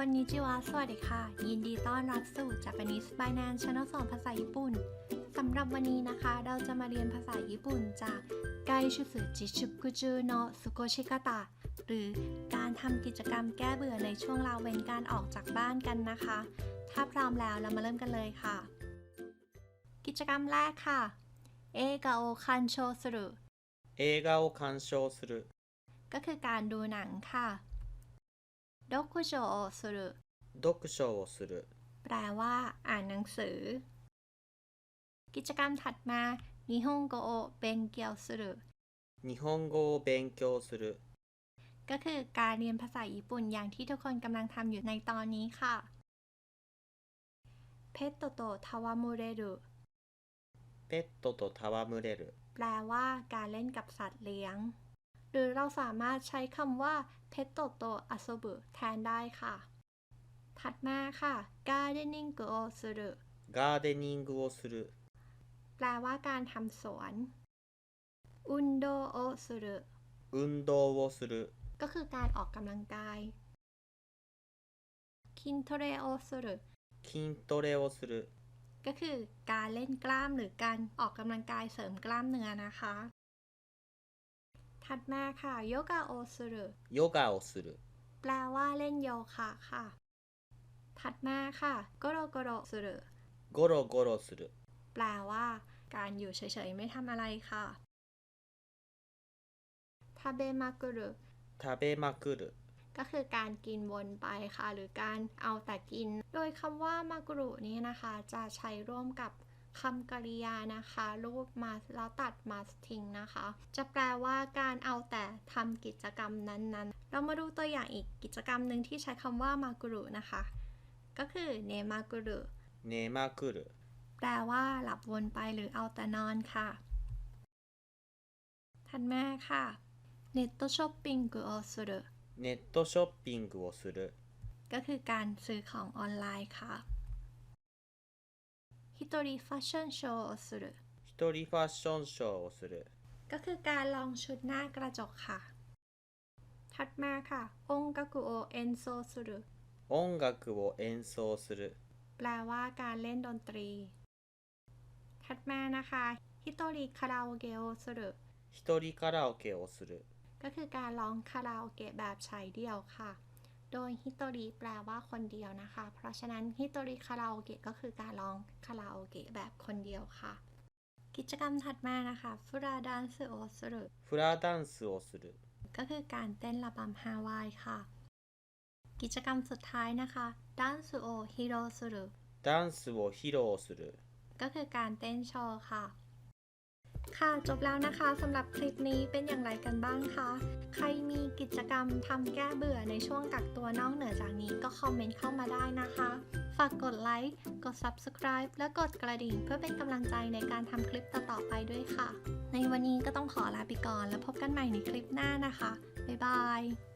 อนนิจิวะสวัสดีค่ะ ยินดีต้อนรับสู่ Japanese by Nan Channel สอนภาษาญี่ปุ่นสำหรับวันนี้นะคะ เราจะมาเรียนภาษาญี่ปุ่นจากไกชุสึจิชุกุจูโนสุโกชิกาตะหรือการทำกิจกรรมแก้เบื่อในช่วงราเว้นการออกจากบ้านกันนะคะ ถ้าพร้อมแล้วเรามาเริ่มกันเลยค่ะ กิจกรรมแรกค่ะเอกาโอคันโชสุรุเอกาโอคันโชสุรุก็คือการดูหนังค่ะ ดกคุโชโอสุรุ 読書をする แปลว่าอ่านหนังสือ กิจกรรมถัดมานิฮงโกโอเบนเกียวสุรุ 日本語を勉強する ก็คือการเรียนภาษาญี่ปุ่นอย่างที่ทุกคนกำลังทำอยู่ในตอนนี้ค่ะ เพตโตโตทาวามูเรรุ ペットと戯れる แปลว่าการเล่นกับสัตว์เลี้ยง หรือเราสามารถใช้คำว่าเพตโตโตอาโซบุแทนได้ค่ะ ถัดมาค่ะ gardening go สุรุ ガーデニングをする แปลว่าการทำสวน อุนโดโอสุรุ 運動をする ก็คือการออกกำลังกาย คินโทเรโอสุรุ 筋トレをする ก็คือการเล่นกล้ามหรือการออกกำลังกายเสริมกล้ามเนื้อนะคะ ถัดมาค่ะโยกาโอสุรุโยกาโอสุรุแปลว่าเล่นโยคะค่ะ ถัดมาค่ะโกโรโกโรสุรุโกโรโกโรสุรุแปลว่า การอยู่เฉยๆไม่ทำอะไรค่ะทาเบมากุรุทาเบมากุรุก็คือการกินวนไปค่ะ หรือการเอาแต่กิน โดยคำว่ามากุรุนี้นะคะ จะใช้ร่วมกับ คำกริยานะคะรูปมาแล้วตัดมาทิ้งนะคะ จะแปลว่าการเอาแต่ทำกิจกรรมนั้นๆ เรามาดูตัวอย่างอีกกิจกรรมหนึ่งที่ใช้คำว่ามากรุนะคะ ก็คือเนมากุรุเนมากุรุแปลว่าหลับวนไปหรือเอาแต่นอนค่ะทันแม่ค่ะเน็ตช้อปปิ้งกูโอสุรุเน็ตช้อปปิ้งกุโอสุรุก็คือการซื้อของออนไลน์ค่ะ ฮิโตริแฟชั่นโชว์สุรุ 一人ファッションショーをする ก็คือการลองชุดหน้ากระจกค่ะ ถัดมาค่ะองกากุโอเอนโซสุรุ 音楽を演奏する แปลว่าการเล่นดนตรี ถัดมานะคะฮิโตริคาราโอเกะโอสุรุ 一人カラオケをする ก็คือการร้องคาราโอเกะแบบใช้เดี่ยวค่ะ โดยฮิโตริแปลว่าคนเดียวนะคะ เพราะฉะนั้นฮิโตริคาราโอเกะก็คือการร้องคาราโอเกะแบบคนเดียวค่ะ กิจกรรมถัดมานะคะฟุราดันสึโอสุรุ フラダンスをする ก็คือการเต้นระบำฮาวายค่ะ กิจกรรมสุดท้ายนะคะดันสึโอฮิโรสุรุ ダンスを披露する ก็คือการเต้นโชว์ค่ะ ค่ะจบแล้วนะคะสำหรับคลิปนี้เป็นอย่างไรกันบ้างคะ ใครมีกิจกรรมทำแก้เบื่อในช่วงกักตัวนอกเหนือจากนี้ก็คอมเมนต์เข้ามาได้นะคะ ฝากกดไลค์ กด Subscribe และกดกระดิ่งเพื่อเป็นกำลังใจในการทำคลิปต่อๆไปด้วยค่ะ ในวันนี้ก็ต้องขอลาไปก่อนแล้วพบกันใหม่ในคลิปหน้านะคะ บ๊ายบาย